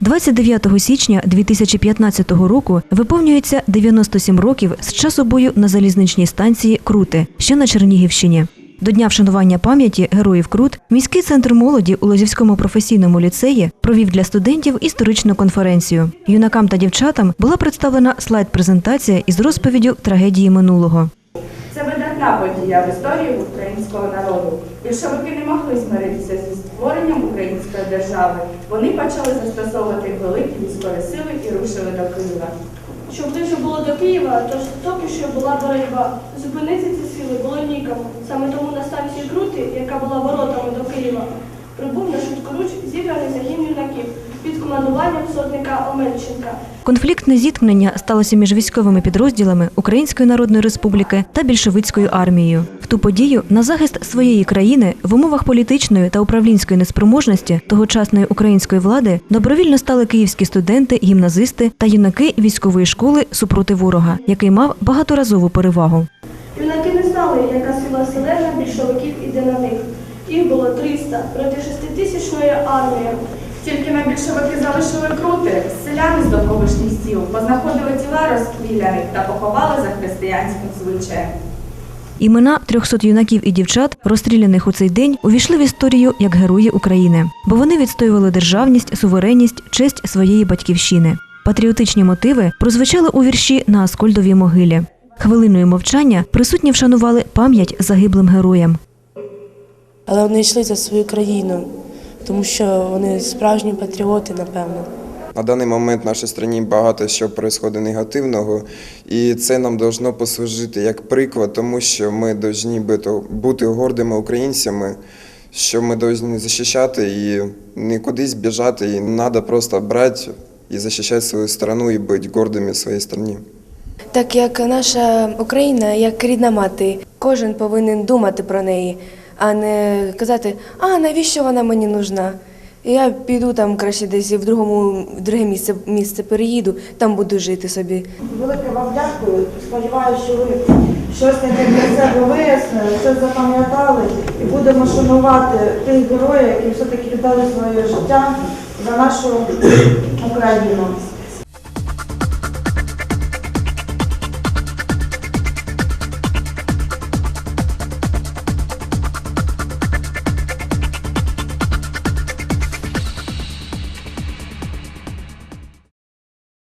29 січня 2015 року виповнюється 97 років з часу бою на залізничній станції Крути, що на Чернігівщині. До дня вшанування пам'яті героїв Крут міський центр молоді у Лозівському професійному ліцеї провів для студентів історичну конференцію. Юнакам та дівчатам була представлена слайд-презентація із розповіддю трагедії минулого. Видатна подія в історії українського народу. Більшовики не могли змиритися зі створенням української держави. Вони почали застосовувати великі військові сили і рушили до Києва. Щоб ближче було до Києва, то поки що була боротьба. Зупинити ці сили було нікому. Саме тому на станції Крути, яка була воротами до Києва, прибув на швидкоруч зібраний загін юнаків під командуванням сотника Омельченка. Конфліктне зіткнення сталося між військовими підрозділами Української Народної Республіки та більшовицькою армією. В ту подію на захист своєї країни в умовах політичної та управлінської неспроможності тогочасної української влади добровільно стали київські студенти, гімназисти та юнаки військової школи супроти ворога, який мав багаторазову перевагу. Юнаки не знали, яка сила селена більшовиків іде на них. Їх було 300 проти шеститисячної армії. Тільки на більшовики залишили крути, селяни з довколишніх сіл познаходили тіла розстріляних та поховали за християнським звичаєм. Імена 300 юнаків і дівчат, розстріляних у цей день, увійшли в історію як герої України, бо вони відстоювали державність, суверенність, честь своєї батьківщини. Патріотичні мотиви прозвучали у вірші на Аскольдовій могилі. Хвилиною мовчання присутні вшанували пам'ять загиблим героям. Але вони йшли за свою країну, тому що вони справжні патріоти, напевно. На даний момент в нашій країні багато що відбувається негативного, і це нам должно послужити як приклад, тому що ми повинні бути, бути гордими українцями, що ми повинні захищати і не кудись біжати, і треба просто брати і захищати свою страну і бути гордими в своїй країні. Так як наша Україна, як рідна мати, кожен повинен думати про неї, а не казати, а навіщо вона мені нужна? Я піду там краще десь в другому в друге місце, місце переїду, там буду жити собі. Велике вам дякую. Сподіваюся, що ви щось таке для себе вияснили, щось запам'ятали і будемо шанувати тих героїв, які все-таки віддали своє життя за нашу Україну.